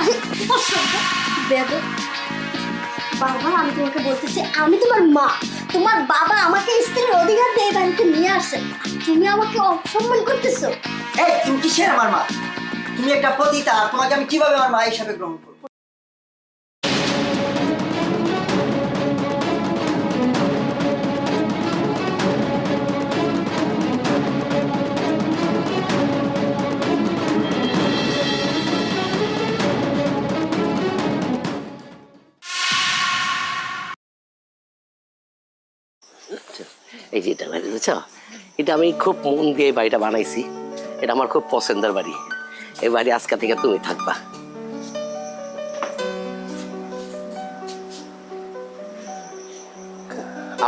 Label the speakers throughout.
Speaker 1: আরে বাবা আমি তোমাকে বলতেছি, আমি তোমার মা। তোমার বাবা আমাকে স্ত্রীর অধিকার দিয়ে বাড়িতে নিয়ে আসে। তুমি আমাকে অসম্মান করতেছো।
Speaker 2: এই, তুমি কিসের আমার মা? তুমি একটা পতিতা, তোমাকে আমি কীভাবে আমার মা হিসাবে গ্রহণ করব?
Speaker 3: এই যে এটা বাড়ি বুঝছ? এটা আমি খুব মন দিয়ে বাড়িটা বানাইছি। এটা আমার খুব পছন্দের বাড়ি। এই বাড়ি আজকে থেকে তুমি থাকবা।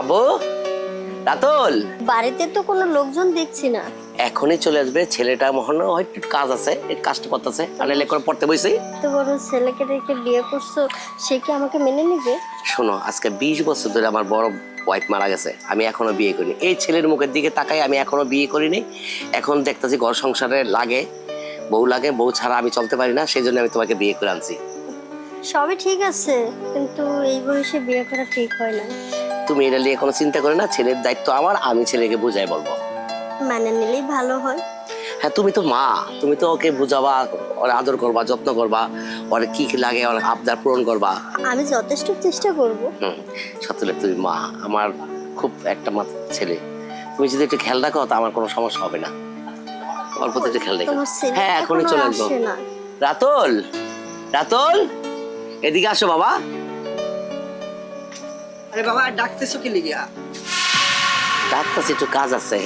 Speaker 3: আবু রাতুল?
Speaker 1: বাড়িতে তো কোনো লোকজন দেখছি না।
Speaker 3: এখনই চলে আসবে। ছেলেটা মনে হয় একটু কাজ আছে কাজটা করতেছে। আর নাহলে করে পড়তে বসে
Speaker 1: তো বড় ছেলেকে রেখে বিয়ে করছ সে কি আমাকে মেনে নিবে?
Speaker 3: শোনো আজকে বিশ বছর ধরে আমার বড় ওয়াইফ মারা গেছে আমি এখনও বিয়ে করিনি। এই ছেলের মুখের দিকে তাকাই আমি এখনও বিয়ে করিনি। এখন দেখতেছি ঘর সংসারে লাগে বউ লাগে বউ ছাড়া আমি চলতে পারি না সেই জন্য আমি তোমাকে বিয়ে করে আনছি।
Speaker 1: সবই ঠিক আছে কিন্তু এই বয়সে বিয়ে করা ঠিক হয় না।
Speaker 3: তুমি এটা নিয়ে কোনো চিন্তা করে না ছেলের দায়িত্ব আমার আমি ছেলেকে বুঝাই বলব।
Speaker 1: মানে নিলেই ভালো হয়।
Speaker 3: হ্যাঁ তুমি তো মা তুমি তো ওকে বুঝাবা ওর আদর করবা যত্ন করবা ওর কি কি লাগে ওর আবদার পূরণ করবা।
Speaker 1: আমি যথেষ্ট চেষ্টা করব।
Speaker 3: হুম সত্যি তুমি মা আমার খুব একটা মাত্র ছেলে। তুমি যদি একটু খেয়াল রাখো তো আমার কোনো সমস্যা হবে না। অল্প একটু খেয়াল রেখো। হ্যাঁ এখনই চলে আসব। রাতুল রাতুল এদিকে আসো বাবা।
Speaker 2: আরে বাবা ডাকতেছো কি লিগিয়া?
Speaker 3: ডাক্তার একটু কাজ আছে।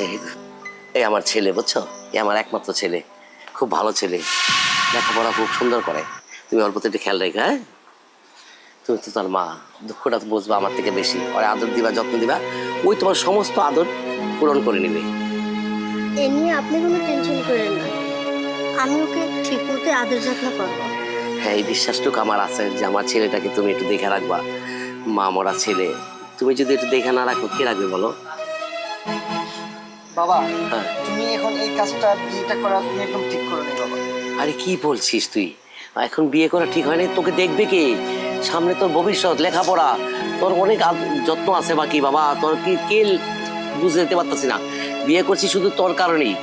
Speaker 3: এই আমার ছেলে বুঝছ? এই আমার একমাত্র ছেলে খুব ভালো ছেলে। লেখাপড়া খুব সুন্দর করে। তুমি অল্প একটু খেয়াল রেখো হ্যাঁ? তুমি তো তার মা। দুঃখটা তো বুঝবা আমার থেকে বেশি। ওরে আদর দিবা যত্ন দিবা ওই তোমার সমস্ত আদর পূরণ করে নেবে।
Speaker 1: এ নিয়ে আপনি কোনো টেনশন করেন না। আমি ওকে ঠিক মতো আদর যত্ন করব।
Speaker 3: হ্যাঁ এই বিশ্বাসটুকু আমার আছে যে আমার ছেলেটাকে তুমি একটু দেখে রাখবা। মা মরা ছেলে। তুমি যদি একটু দেখে না রাখো কে রাখবে বলো?
Speaker 2: বাবা
Speaker 3: হ্যাঁ।
Speaker 2: তুমি এখন এই কাজটা বিয়েটা করা তুমি একদম ঠিক করো নি বাবা।
Speaker 3: আরে কি বলছিস তুই? এখন বিয়ে করা ঠিক হয়নি তোকে দেখবে কে? সামনে তোর ভবিষ্যৎ লেখাপড়া। তোর অনেক যত্ন আছে বাকি বাবা তোর কি কে বুঝে যেতে পারতাছি না। বিয়ে করছি শুধু তোর কারণেই।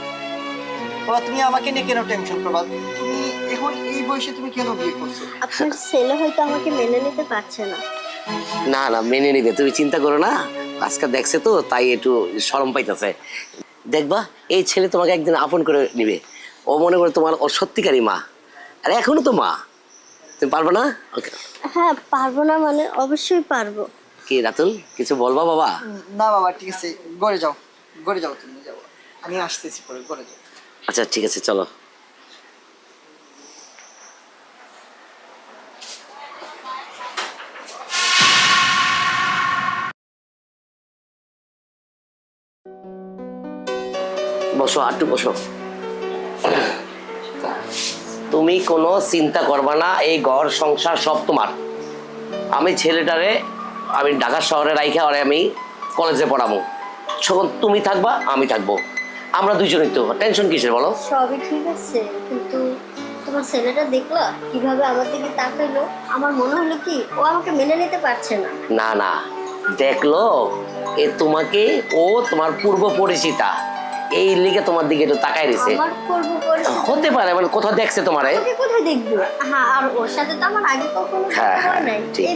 Speaker 2: বাবা তুমি আমাকে নিয়ে কেন টেনশন করবা? তুমি এখন এই বয়সে তুমি কেন বিয়ে করছ?
Speaker 1: আপনার ছেলে হয়তো আমাকে মেনে নিতে পারছে না।
Speaker 3: না না মেনে নিবে। তুমি চিন্তা করো না। আজকে দেখছে তো তাই একটু শরম পাইতেছে। দেখবা এই ছেলে তোমাকে একদিন আপন করে নিবে। ও মনে করে তোমার ও সত্যিকারই মা। আর এখনও তো মা। তুমি পারবে না? ওকে।
Speaker 1: হ্যাঁ পারব না মানে অবশ্যই পারব।
Speaker 3: কি রাতুল কিছু বলবা বাবা?
Speaker 2: না বাবা ঠিক আছে। গড়ে যাও। গড়ে যাও তুমি যাও। আমি আসতেছি পরে গড়ে যাও।
Speaker 3: আচ্ছা ঠিক আছে চলো। বসো আটটু বসো। তুমি কোনো চিন্তা করবা না এই ঘর সংসার সব তোমার। আমি ছেলেটারে আমি ঢাকা শহরে রাইখা ওরে আমি কলেজে পড়াবো। যখন তুমি থাকবা আমি থাকব। আমরা দুজনেই তো টেনশন কিসের বলো?
Speaker 1: সবই ঠিক আছে কিন্তু তোমার ছেলেটা দেখল? কীভাবে আমার দিকে তাকাইলো? আমার মনে হলো কি ও আমাকে মেনে নিতে পারছে না।
Speaker 3: না না দেখল এ তোমাকে ও তোমার পূর্ব পরিচিতা। এই লিগে তোমার দিকে একটু রয়েছে
Speaker 1: করব পরিস্থিতি
Speaker 3: হতে পারে মানে কোথাও দেখছে তোমারে।
Speaker 1: কোথায় দেখব? হ্যাঁ আর ওর সাথে তো আমার আগে কখনো
Speaker 3: হ্যাঁ, ঠিক।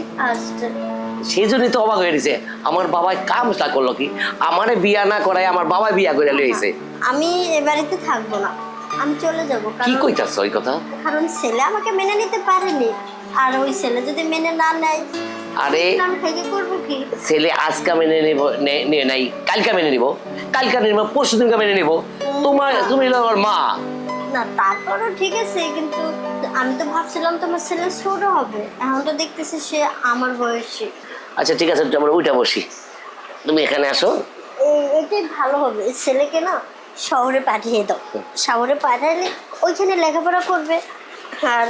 Speaker 3: সেই জন্যই তো অবাক হয়ে গেছে আমার বাবাই কামটা করল কি? আমারে বিয়া না করাই আমার বাবা বিয়া করে লইছে।
Speaker 1: আমি এ বাড়িতে থাকব না আমি চলে যাব
Speaker 3: কি কইতাছ ওই কথা?
Speaker 1: কারণ ছেলে আমাকে মেনে নিতে পারেনি। আর ওই ছেলে যদি মেনে না নেয়
Speaker 3: আরে
Speaker 1: আমি থেকে করব কি?
Speaker 3: ছেলে আজকে মেনে নিব নাই কালকে মেনে নিব কালকে নিব পরশু দিনকে মেনে নিব। তোমার তুমি আমার মা।
Speaker 1: না তারপরও ঠিক আছে কিন্তু আমি তো ভাবছিলাম তোমার ছেলে ছোট হবে। এখন তো দেখতেছি সে আমার বয়সী।
Speaker 3: আচ্ছা ঠিক আছে আমরা ওইটা বসি। তুমি এখানে আসো।
Speaker 1: এটাই ভালো হবে। ছেলেকে না শহরে পাঠিয়ে দাও। শহরে পাঠালে ওইখানে লেখাপড়া করবে। আর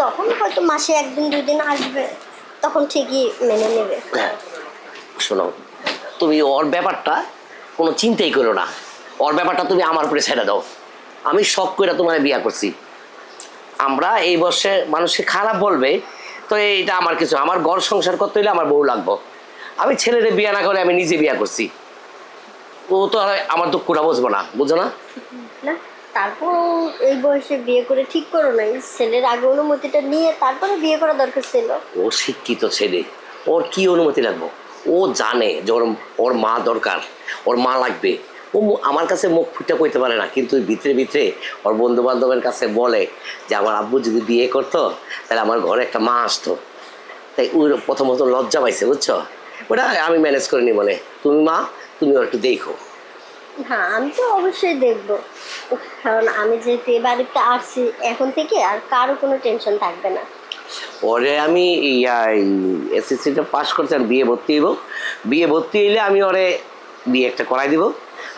Speaker 1: তখন হয়তো মাসে একদিন দুদিন আসবে। তখন ঠিকই মেনে নেবে।
Speaker 3: হ্যাঁ, শোনো তুমি ওর ব্যাপারটা কোনো চিন্তাই করো না। ওর ব্যাপারটা তুমি আমার উপরে ছেড়ে দাও। আমি শখ করে তোমার বিয়া করছি। আমরা এই বর্ষে মানুষকে খারাপ বলবে তো এইটা আমার কিছু আমার ঘর সংসার করতে হলে আমার বউ লাগবো। আমি ছেলেরে বিয়া না করে আমি নিজে বিয়া করছি। ও তো আমার দুঃখটা বুঝব না বুঝো না।
Speaker 1: না তারপর এই বয়সে বিয়ে করে ঠিক করো নাই। ছেলের আগে অনুমতিটা নিয়ে তারপরে বিয়ে করা দরকার ছিল।
Speaker 3: ও শিক্ষিত ছেলে। ওর কি অনুমতি লাগবো? ও জানে যে ওর ওর মা দরকার, ওর মা লাগবে। ও আমার কাছে মুখ ফুটে কইতে পারে না, কিন্তু ভিতরে ভিতরে ওর বন্ধু বান্ধবের কাছে বলে যে, আমার আব্বু যদি বিয়ে করতো, তাহলে আমার ঘরে একটা মা আসতো। তাই ওই প্রথমত লজ্জা পাইছে, বুঝছ? ওটা আমি ম্যানেজ করে নি বলে। তুমি মা, তুমি একটু দেখো।
Speaker 1: হ্যাঁ আমি তো অবশ্যই দেখব। কারণ আমি যেহেতু এ বাড়িতে আসছি এখন থেকে আর কারও কোনো টেনশন থাকবে না।
Speaker 3: ওরে আমি এসএসসিটা পাস করতে আর বিয়ে ভর্তি হইব। বিয়ে ভর্তি হইলে আমি ওরে বিয়ে একটা করাই দিব।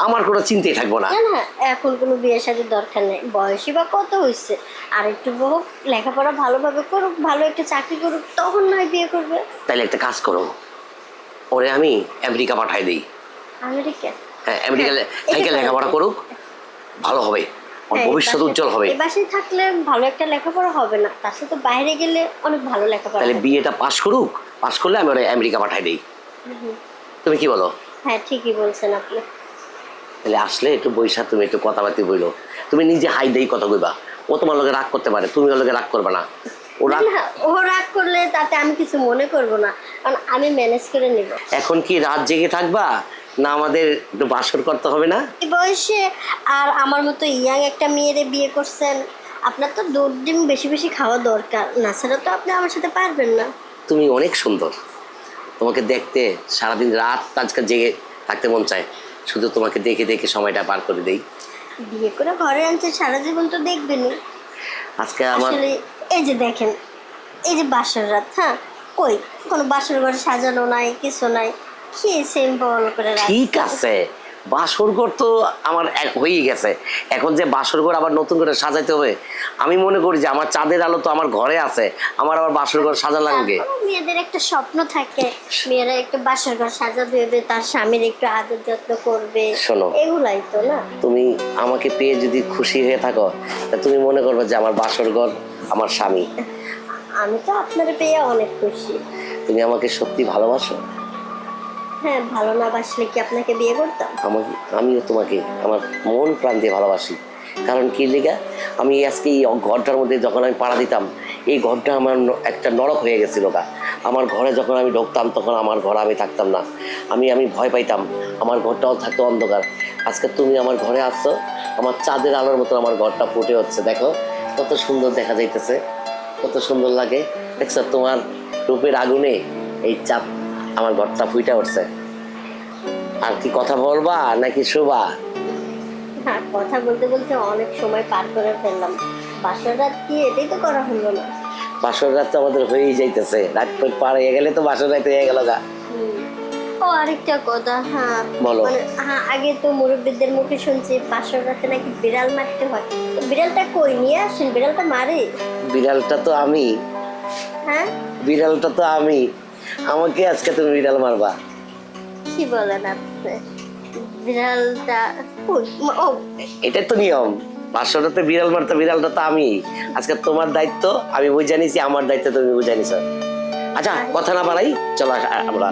Speaker 3: আমার কোনো চিন্তাই থাকব না।
Speaker 1: না না এখন কোনো বিয়ে শাদির দরকার নেই। বয়সই বা কত হয়েছে আর একটু বহু লেখাপড়া ভালোভাবে করুক ভালো একটা চাকরি করুক তখন নয় বিয়ে করবে।
Speaker 3: তাহলে একটা কাজ করো। ওরে আমি আমেরিকা পাঠাই দিই।
Speaker 1: আমেরিকা?
Speaker 3: আমেরিকা
Speaker 1: হ্যাঁ,
Speaker 3: থেকে লেখাপড়া করুক ভালো হবে।
Speaker 1: হ্যাঁ,
Speaker 3: ভবিষ্যৎ উজ্জ্বল হবে।
Speaker 1: বাসায় থাকলে ভালো একটা লেখাপড়া হবে না। তার সাথে বাইরে গেলে অনেক ভালো লেখাপড়া
Speaker 3: তাহলে বিয়েটা পাস করুক পাস করলে আমি ওরে আমেরিকা পাঠাই দিই। তুমি কি বলো?
Speaker 1: হ্যাঁ ঠিকই বলছেন আপনি।
Speaker 3: তাহলে আসলে একটু বৈশা তুমি একটু কথাবার্তি বইলো। তুমি নিজে হাই দেই কথা কইবা। ও তোমার লগে রাগ করতে পারে তুমি ওর লগে রাগ করবে না। ও রাগ
Speaker 1: না ও রাগ করলে তাতে আমি কিছু মনে করব না। কারণ আমি ম্যানেজ করে নিব।
Speaker 3: এখন কি রাত জেগে থাকবা? না আমাদের একটু বাসর করতে হবে না?
Speaker 1: এই বয়সে আর আমার মতো ইয়াং একটা মেয়েরে বিয়ে করছেন আপনার তো দুধ ডিম বেশি বেশি খাওয়া দরকার না ছাড়া তো আপনি আমার সাথে পারবেন না।
Speaker 3: তুমি অনেক সুন্দর। তোমাকে দেখতে সারাদিন রাত আজকে জেগে থাকতে মন চায়। শুধু তোমাকে দেখে দেখে সময়টা পার করে দেই।
Speaker 1: বিয়ে করে ঘরে আনছে সারা জীবন তো দেখবেনই।
Speaker 3: আজকে আমার
Speaker 1: আসলে এই যে দেখেন এই যে বাসর রাত হ্যাঁ? কই? কোনো বাসর ঘর সাজানো নাই কিছু নাই। করে
Speaker 3: ঠিক আছে। বাসর ঘর তো আমার হয়েই গেছে। এখন যে বাসর ঘর আবার নতুন করে সাজাইতে হবে আমি মনে করি যে আমার চাঁদের আলো তো আমার ঘরে আছে আমার আবার বাসর ঘর সাজা লাগবে।
Speaker 1: মেয়েদের একটা স্বপ্ন থাকে মেয়েরা একটু বাসর ঘর সাজাবে হবে, তার স্বামীর একটু আদর যত্ন করবে।
Speaker 3: শোনো।
Speaker 1: এগুলাই তো না?
Speaker 3: তুমি আমাকে পেয়ে যদি খুশি হয়ে থাকো তা তুমি মনে করবে যে আমার বাসর ঘর আমার স্বামী।
Speaker 1: আমি তো আপনার পেয়ে অনেক খুশি।
Speaker 3: তুমি আমাকে সত্যি ভালোবাসো?
Speaker 1: হ্যাঁ ভালো না বাসলে কি আপনাকে বিয়ে করতাম?
Speaker 3: আমাকে, আমিও তোমাকে, আমার মন প্রাণ দিয়ে ভালোবাসি। কারণ কি লেগা? আমি আজকে এই ঘরটার মধ্যে যখন আমি পাড়া দিতাম, এই ঘরটা আমার একটা নরক হয়ে গেছিল গা। আমার ঘরে যখন আমি ঢুকতাম, তখন আমার ঘরে আমি থাকতাম না। আমি আমি ভয় পাইতাম। আমার ঘরটাও থাকতো অন্ধকার। আজকে তুমি আমার ঘরে আসছো, আমার চাঁদের আলোর মতো আমার ঘরটা ফুটে হচ্ছে দেখো, কত সুন্দর দেখা যাইতেছে, কত সুন্দর লাগে। দেখছ তোমার রূপের আগুনে এই চাপ আমার ঘরটা ফুইটা উঠছে। আর কি কথা বলবা নাকি শোভা
Speaker 1: হ্যাঁ কথা বলতে বলতে অনেক সময় পার করে ফেললাম। বাসর রাত কি এটাই তো করা হলো না।
Speaker 3: বাসর রাত তো আমাদের হয়েই যাইতেছে। রাত পর পার হয়ে গেলে তো বাসর রাত হয়ে গেল গা।
Speaker 1: ও আরেকটা কথা হ্যাঁ।
Speaker 3: বলো।
Speaker 1: মানে হ্যাঁ আগে তো মুরব্বীদের মুখে শুনছি বাসর রাতে নাকি বিড়াল মারতে হয়। বিড়ালটা কই? নিয়ে আসেন বিড়ালটা মারে?
Speaker 3: বিড়ালটা তো আমি।
Speaker 1: হ্যাঁ?
Speaker 3: বিড়ালটা তো আমি। আমাকে আজকে তুমি বিড়াল মারবা।
Speaker 1: কি বলেন আপনি? বিড়ালটা? ও।
Speaker 3: এটা তো নিয়ম। রাতে বিড়াল মারতে বিড়ালটা তো আমি। আজকে তোমার দায়িত্ব আমি বুঝে নিছি আমার দায়িত্ব তুমি বুঝে নিছো। আচ্ছা কথা না বাড়াই চলো আমরা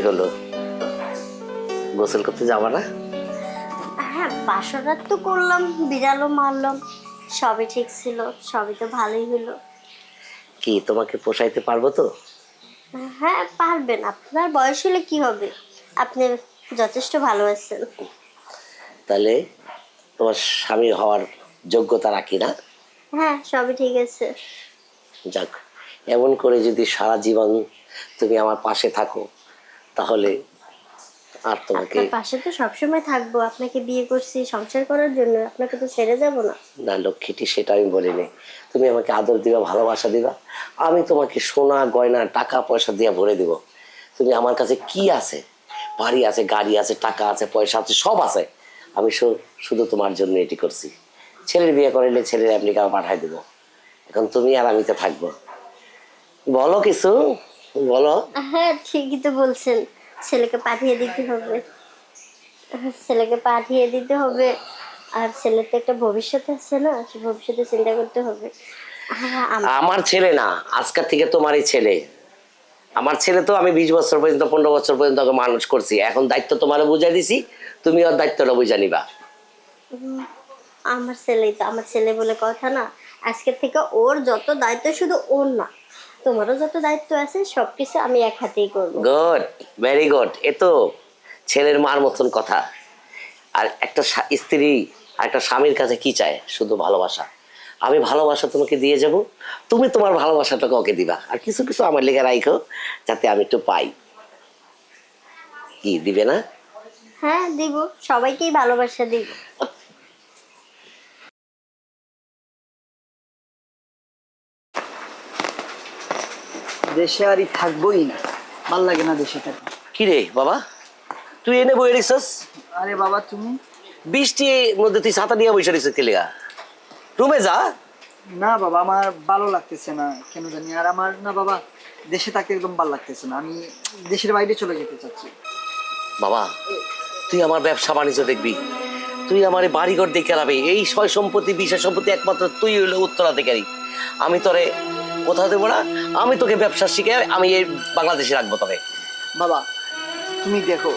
Speaker 3: কি হলো? গোসল করতে যাবা না?
Speaker 1: হ্যাঁ বাসর রাত তো করলাম বিড়ালও মারলাম সবই ঠিক ছিল সবই তো ভালোই হলো।
Speaker 3: কি তোমাকে পোষাইতে পারব তো?
Speaker 1: হ্যাঁ পারবেন আপনার বয়স হলে কি হবে? আপনি যথেষ্ট ভালো আছেন।
Speaker 3: তাহলে তোমার স্বামী হওয়ার যোগ্যতা রাখি না?
Speaker 1: হ্যাঁ সবই ঠিক আছে।
Speaker 3: যাক এমন করে যদি সারা জীবন তুমি আমার পাশে থাকো তাহলে আর তোমাকে
Speaker 1: আপনার পাশে তো সবসময় থাকব আপনাকে বিয়ে করছি সংসার করার জন্য আপনাকে তো ছেড়ে যাব না।
Speaker 3: না লক্ষ্মীটি সেটা আমি বলিনি তুমি আমাকে আদর দিবা ভালোবাসা দিবা। আমি তোমাকে সোনা গয়না টাকা পয়সা দিয়ে ভরে দিব। তুমি আমার কাছে কি আছে? বাড়ি আছে গাড়ি আছে টাকা আছে পয়সা আছে সব আছে। আমি শুধু তোমার জন্য এটি করছি। ছেলের বিয়ে করিলে ছেলের আমেরিকা পাঠাই দেবো। এখন তুমি আর আমিতে থাকব। বলো কিছু? বলো।
Speaker 1: হ্যাঁ ঠিকই তো বলছেন। ছেলেকে পাঠিয়ে দিতে হবে। ছেলেকে পাঠিয়ে দিতে হবে। আর ছেলের তো একটা ভবিষ্যৎ আছে না সে ভবিষ্যতে চিন্তা করতে হবে। হ্যাঁ আম-
Speaker 3: আমার ছেলে না আজকের থেকে তোমারই ছেলে। আমার ছেলে তো আমি বিশ বছর পর্যন্ত পনেরো বছর পর্যন্ত ওকে মানুষ করছি। এখন দায়িত্ব তোমার বুঝাই দিছি তুমি ওর দায়িত্বটা বুঝা নিবা।
Speaker 1: আমার ছেলেই তো আমার ছেলে বলে কথা না। আজকের থেকে ওর যত দায়িত্ব শুধু ওর না। তোমারও যত দায়িত্ব আছে সবকিছু আমি এক হাতেই করব।
Speaker 3: গুড ভেরি গুড এ তো ছেলের মার মতন কথা। আর একটা স্ত্রী আর একটা স্বামীর কাছে কি চায়? শুধু ভালোবাসা। আমি ভালোবাসা তোমাকে দিয়ে যাব তুমি তোমার ভালোবাসাটাকে ওকে দিবা। আর কিছু কিছু আমার লেগে রাখো যাতে আমি একটু পাই। কি দিবে না?
Speaker 1: হ্যাঁ দিব। সবাইকেই ভালোবাসা দিব।
Speaker 2: দেশে আরই থাকবোই না। ভালো লাগে না দেশে থাকতে।
Speaker 3: কি রে বাবা? তুই এনে বই রেখছিস?
Speaker 2: আরে বাবা তুমি?
Speaker 3: বৃষ্টির মধ্যে তুই ছাতা নিয়ে বসে রেখছিস কেলিগা রুমে যা।
Speaker 2: না বাবা আমার ভালো লাগতেছে না কেন জানি। আর আমার না বাবা দেশে থাকতে একদম ভালো লাগতেছে না। আমি দেশের বাইরে চলে যেতে চাচ্ছি।
Speaker 3: বাবা তুই আমার ব্যবসা বাণিজ্য দেখবি। তুই আমার বাড়িঘর দেখে লাবে এই সয় সম্পত্তি বিশেষ সম্পত্তি একমাত্র তুই হইলে উত্তরাধিকারী। আমি তোরে কোথাও দেবো না আমি তোকে ব্যবসা শিখে আমি এই বাংলাদেশে রাখব তবে।
Speaker 2: বাবা তুমি দেখো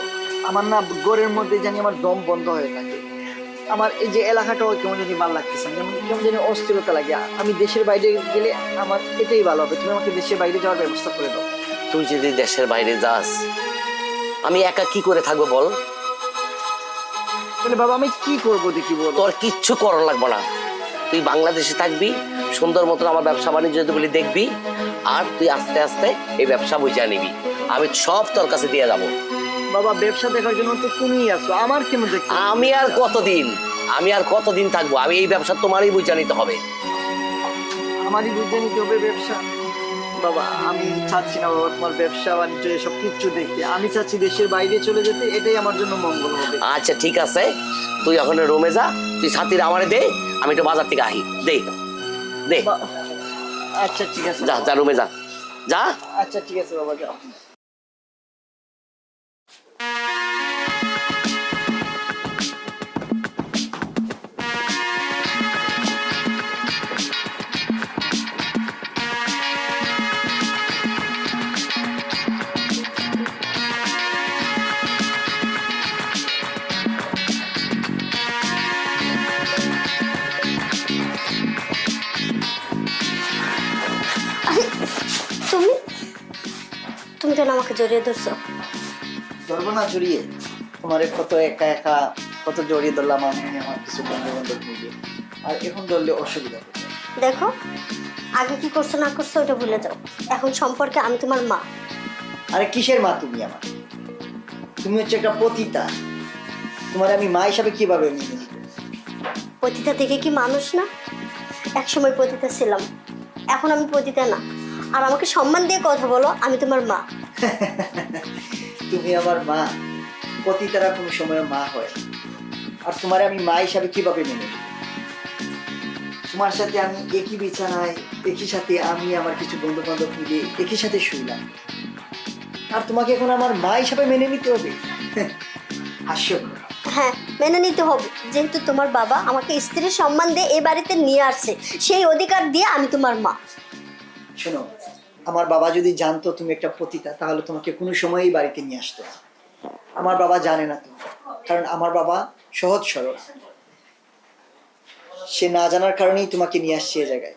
Speaker 2: আমার না ঘরের মধ্যে জানি আমার দম বন্ধ হয়ে থাকে। আমার এই যে এলাকাটাও কেমন জানি ভালো লাগতেছে যেমন কেমন জানি অস্থিরতা লাগে। আমি দেশের বাইরে গেলে আমার এটাই ভালো হবে। তুমি আমাকে দেশের বাইরে যাওয়ার ব্যবস্থা করে দাও।
Speaker 3: তুই যদি দেশের বাইরে যাস আমি একা কি করে থাকব বল?
Speaker 2: বলে বাবা আমি কি করব দেখি বলো।
Speaker 3: তোর কিচ্ছু করার লাগবো না। তুই বাংলাদেশে থাকবি সুন্দর মতন আমার ব্যবসা বাণিজ্য বলে দেখবি আর তুই আস্তে আস্তে এই ব্যবসা বুঝিয়ে নিবি। আমি সব তোর কাছে দিয়ে যাব।
Speaker 2: বাবা ব্যবসা দেখার জন্য তো তুমি আছো। আমার কেন দেখতে
Speaker 3: আমি আর কতদিন? আমি আর কতদিন থাকব? আমি এই ব্যবসা তোমারই বুঝে নিতে হবে।
Speaker 2: আমারই বুঝে নিতে হবে ব্যবসা। বাবা আমি চাচ্ছি না বাবা তোমার ব্যবসা বাণিজ্য এসব কিচ্ছু দেখতে। আমি চাচ্ছি দেশের বাইরে চলে যেতে এটাই আমার জন্য মঙ্গল হবে।
Speaker 3: আচ্ছা ঠিক আছে। তুই এখন রুমে যা তুই সাথীর আমারে দে আমি একটু বাজার থেকে আহি দে দে।
Speaker 2: আচ্ছা ঠিক আছে।
Speaker 3: যা যা রুমে যা। যা।
Speaker 2: আচ্ছা ঠিক আছে বাবা যাও।
Speaker 1: কেন আমাকে জড়িয়ে ধরছো?
Speaker 2: ধরবো না জড়িয়ে। তোমার কত একা একা কত জড়িয়ে ধরলাম আমি আমার কিছু বন্ধু বান্ধব মিলে। আর এখন ধরলে অসুবিধা
Speaker 1: দেখো আগে কি করছ না করছ ওটা ভুলে যাও। এখন সম্পর্কে আমি তোমার মা।
Speaker 2: আরে কিসের মা তুমি আমার? তুমি হচ্ছে একটা পতিতা। তোমার আমি মা হিসাবে কীভাবে মেনে নিব?
Speaker 1: পতিতা থেকে কি মানুষ না? একসময় পতিতা ছিলাম। এখন আমি পতিতা না। আর আমাকে সম্মান দিয়ে কথা বলো আমি তোমার মা।
Speaker 2: তুমি আমার মা। পতিতারা কোনো সময় মা হয়। আর তোমার আমি মা হিসাবে কীভাবে মেনে তোমার সাথে আমি একই বিছানায় একই সাথে আমি আমার কিছু বন্ধু বান্ধব মিলে একই সাথে শুইলাম। আর তোমাকে এখন আমার মা হিসাবে মেনে নিতে হবে? হাস্যকর।
Speaker 1: হ্যাঁ মেনে নিতে হবে। যেহেতু তোমার বাবা আমাকে স্ত্রীর সম্মান দিয়ে এই বাড়িতে নিয়ে আসছে সেই অধিকার দিয়ে আমি তোমার মা।
Speaker 2: শোনো আমার বাবা যদি জানতো তুমি একটা পতিতা তাহলে তোমাকে কোনো সময়ই বাড়িতে নিয়ে আসতো না। আমার বাবা জানে না তো কারণ আমার বাবা সহজ সরল। সে না জানার কারণেই তোমাকে নিয়ে আসছে এ জায়গায়।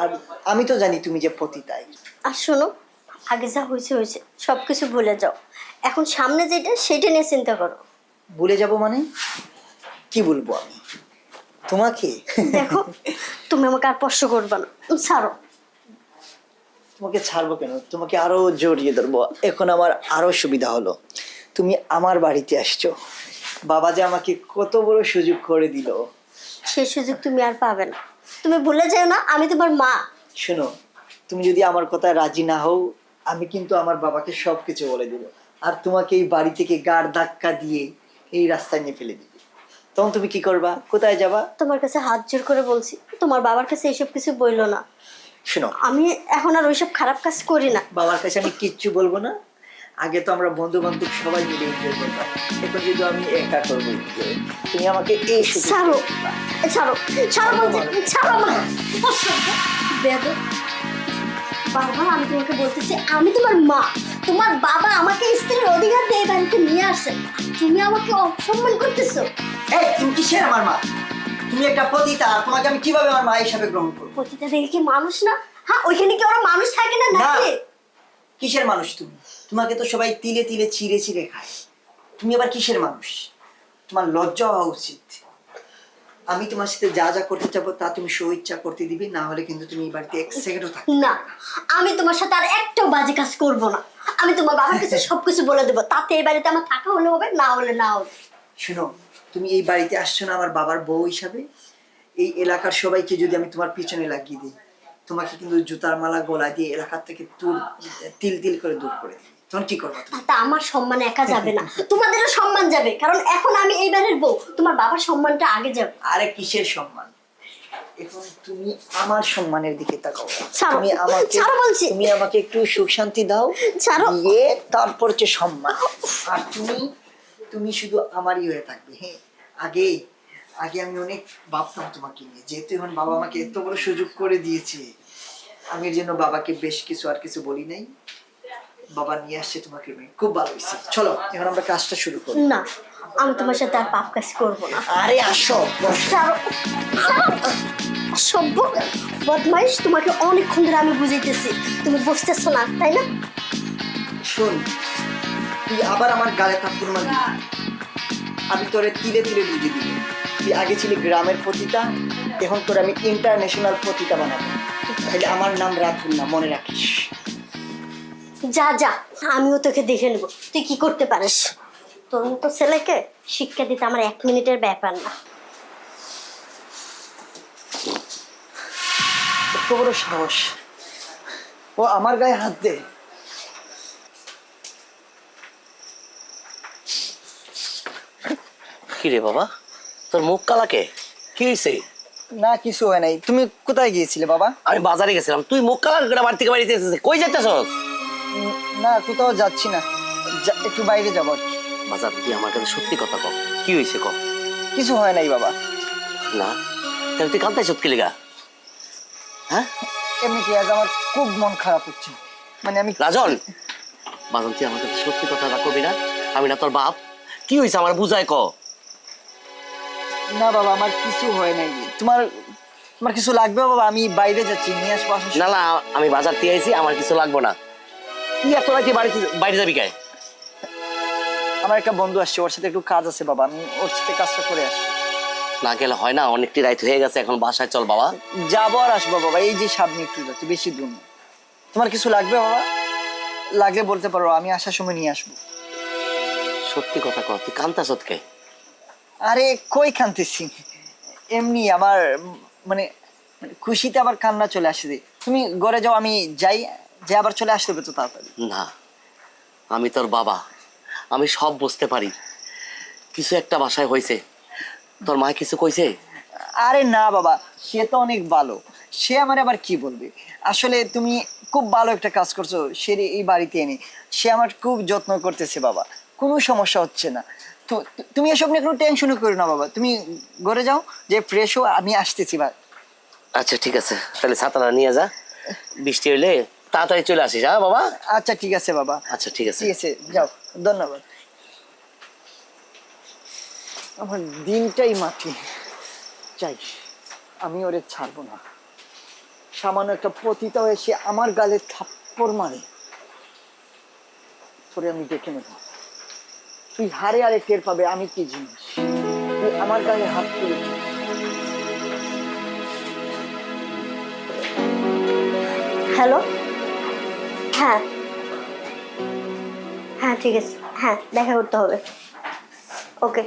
Speaker 2: আর আমি তো জানি তুমি যে পতিতাই।
Speaker 1: আর শোনো আগে যা হয়েছে হয়েছে সব কিছু ভুলে যাও। এখন সামনে যেটা সেটা নিয়ে চিন্তা করো।
Speaker 2: ভুলে যাব মানে? কি বলব আমি? তোমাকে?
Speaker 1: দেখো তুমি আমাকে আর স্পর্শ করবে না। ছাড়ো।
Speaker 2: তোমাকে ছাড়বো কেন? তোমাকে আরও জড়িয়ে ধরবো। এখন আমার আরও সুবিধা হলো। তুমি আমার বাড়িতে আসছো। বাবা যে আমাকে কত বড় সুযোগ করে দিল।
Speaker 1: সে সুযোগ তুমি আর পাবে না। তুমি ভুলে যেও না আমি তোমার মা।
Speaker 2: শোনো তুমি যদি আমার কথায় রাজি না হও আমি কিন্তু আমার বাবাকে সব কিছু বলে দিব। আর তোমাকে এই বাড়ি থেকে গাড় ধাক্কা দিয়ে এই রাস্তায় নিয়ে ফেলে দিবে। তখন তুমি কি করবা? কোথায় যাবা?
Speaker 1: তোমার কাছে হাত জোর করে বলছি তোমার বাবার কাছে এসব কিছু বলল না।
Speaker 2: শোনো।
Speaker 1: আমি এখন আর ওইসব খারাপ কাজ করি না।
Speaker 2: বাবার কাছে আমি কিচ্ছু বলব না। আগে তো আমরা বন্ধু বান্ধব সবাই মিলে এনজয় করতাম। এখন যদি আমি একা করব তুমি আমাকে এই
Speaker 1: ছাড়ো। ছাড়ো। ছাড়ো ছাড়ো আমার অসভ্য, বেয়াদব। বারবার আমি তোমাকে বলতেছি আমি তোমার মা। তোমার বাবা আমাকে স্ত্রীর অধিকার দিয়ে বাড়িতে নিয়ে আসে। তুমি আমাকে অসম্মান করতেছো।
Speaker 2: এই তুমি কিসের আমার মা? তুমি একটা পতিতা তোমাকে আমি কীভাবে আমার মা হিসাবে গ্রহণ করব?
Speaker 1: পতিতা দেখে কি মানুষ না? হ্যাঁ ওইখানে কি ওরা মানুষ থাকে না। নাকি
Speaker 2: কিসের মানুষ তুমি? তোমাকে তো সবাই তিলে তিলে চিড়ে চিড়ে খায়। তুমি আবার কিসের মানুষ? তোমার লজ্জা হওয়া উচিত। আমি তোমার সাথে যা যা করতে চাবো তা তুমি সো ইচ্ছা করতে দিবি না হলে কিন্তু তুমি এই বাড়িতে এক সেকেন্ডও থাকবে
Speaker 1: না আমি তোমার সাথে আর একটাও বাজে কাজ করব না। আমি তোমার বাবার কাছে সবকিছু বলে দেবো তাতে এই বাড়িতে আমার থাকা হলে হবে না হলে না হবে।
Speaker 2: শোনো তুমি এই বাড়িতে আসছো না আমার বাবার বউ হিসাবে? এই এলাকার সবাইকে যদি আমি তোমার পিছনে লাগিয়ে দিই তোমাকে কিন্তু জুতার মালা গলা দিয়ে এলাকার থেকে তুল তিল তিল করে দূর করে দিই। তখন কি করব তুমি?
Speaker 1: তাতে আমার সম্মান একা যাবে না। তোমাদেরও সম্মান যাবে কারণ এখন আমি এই বাড়ির বউ তোমার বাবার সম্মানটা আগে যাবে।
Speaker 2: আরে কিসের সম্মান? এখন তুমি আমার সম্মানের দিকে তাকাও। তুমি আমাকে। তুমি আমাকে একটু সুখ শান্তি দাও। দিয়ে তারপর হচ্ছে সম্মান। আর তুমি তুমি শুধু আমারই হয়ে থাকবে হ্যাঁ? আগে আগে আমি অনেক ভাবতাম তোমাকে নিয়ে যেহেতু এখন বাবা আমাকে এত বড় সুযোগ করে দিয়েছে। আমি এর জন্য বাবাকে বেশ কিছু আর কিছু বলি নাই। বাবা নিয়ে আসছে তোমাকে। খুব ভালো হয়েছে। চলো এখন আমরা কাজটা শুরু করি।
Speaker 1: না আমি তোমার সাথে আর পাপ কাজ করব না।
Speaker 2: আরে আসো।
Speaker 1: সভ্য বদমাইশ তোমাকে অনেকক্ষণ ধরে আমি বুঝাইতেছি। তুমি বুঝতেছো না তাই না?
Speaker 2: শোন তুই আবার আমার গালে থাপ্পড় মারবি। আমি তোরে তিলে তিলে বুঝিয়ে দিব। তুই আগে ছিলি গ্রামের পতিতা এখন তোর আমি ইন্টারন্যাশনাল পতিতা বানাবো। তাহলে আমার নাম রাখুন না মনে রাখিস।
Speaker 1: যা যা আমিও তোকে দেখে নেব। তুই কি করতে পারিস? তোর মতো ছেলেকে শিক্ষা দিতে আমার এক মিনিটের ব্যাপার না।
Speaker 2: বড় সাহস। ও আমার গায়ে হাত দে।
Speaker 3: কি রে বাবা? তোর মুখ কালাকে কি? হয়েছে
Speaker 2: না কিছু হয় নাই। তুমি কোথায় গিয়েছিলে বাবা?
Speaker 3: আমি বাজারে গেছিলাম। তুই মুখ কালা করে বাড়ি থেকে বাড়িতে এসেছিস। কই যেতেছ
Speaker 2: না কোথাও যাচ্ছি না। যা- একটু বাইরে যাব আর কি।
Speaker 3: বাজার তুই আমার কাছে সত্যি কথা কম কি হয়েছে কম
Speaker 2: কিছু হয় নাই বাবা।
Speaker 3: না? তাহলে তুই কান্তাই সত্যি লেগা? হ্যাঁ?
Speaker 2: এমনি কি আজ আমার খুব মন খারাপ হচ্ছে। মানে আমি
Speaker 3: রাজন! বাজন তুই আমার কাছে সত্যি কথা করবি না? আমি না তোর বাপ। কি হয়েছে আমার বুঝায় ক
Speaker 2: না বাবা আমার কিছু হয় নাই। তোমার তোমার কিছু লাগবে বাবা? আমি বাইরে যাচ্ছি নিয়ে আসব
Speaker 3: না না আমি বাজার দিয়ে আইছি আমার কিছু লাগবো না। তুই এত রাতে বাড়িতে বাইরে যাবি কায়
Speaker 2: আমার একটা বন্ধু আসছে ওর সাথে একটু কাজ আছে বাবা আমি ওর সাথে কাজটা করে আসছি।
Speaker 3: না গেলে হয় না অনেকটি রাত হয়ে গেছে এখন বাসায় চল বাবা।
Speaker 2: যাব আর আসব বাবা এই যে সামনে একটু যাচ্ছে বেশি দূর না। তোমার কিছু লাগবে বাবা? লাগলে বলতে পারো আমি আসার সময় নিয়ে আসব।
Speaker 3: সত্যি কথা কর তুই কান্তা সত্যকে
Speaker 2: আরে কই কানতেছি? এমনি আমার মানে খুশিতে আবার কান্না চলে আসে যে। তুমি ঘরে যাও আমি যাই যে আবার চলে আসতে হবে তো তাড়াতাড়ি।
Speaker 3: না আমি তোর বাবা আমি সব বুঝতে পারি। কিছু একটা বাসায় হয়েছে। তোর মা কিছু কইছে?
Speaker 2: আরে না বাবা সে তো অনেক ভালো। সে আমার আবার কি বলবে? আসলে তুমি খুব ভালো একটা কাজ করছ সে এই বাড়িতে এনে। সে আমার খুব যত্ন করতেছে বাবা। কোনো সমস্যা হচ্ছে না। তুমি এসব নিয়ে কোনো টেনশনও করো না বাবা। তুমি ঘরে যাও যে ফ্রেশ হো আমি আসতেছি বা
Speaker 3: আচ্ছা ঠিক আছে। তাহলে ছাতাটা নিয়ে যা। বৃষ্টি হইলে তাড়াতাড়ি চলে আসিস হ্যাঁ বাবা?
Speaker 2: আচ্ছা ঠিক আছে বাবা।
Speaker 3: আচ্ছা ঠিক আছে।
Speaker 2: ঠিক আছে যাও। ধন্যবাদ। আমার দিনটাই মাটি। চাই আমি ওরে ছাড়বো না। সামান্য একটা পতিতা হয়ে সে আমার গালে থাপ্পড় মারে। তোরে আমি দেখে নেব। তুই হারে হারে টের পাবে, আমি কি জিনিস? তুই আমার গায়ে হাত তুলেছিস
Speaker 1: হ্যালো? হ্যাঁ। হ্যাঁ ঠিক আছে। হ্যাঁ দেখা করতে হবে। ওকে।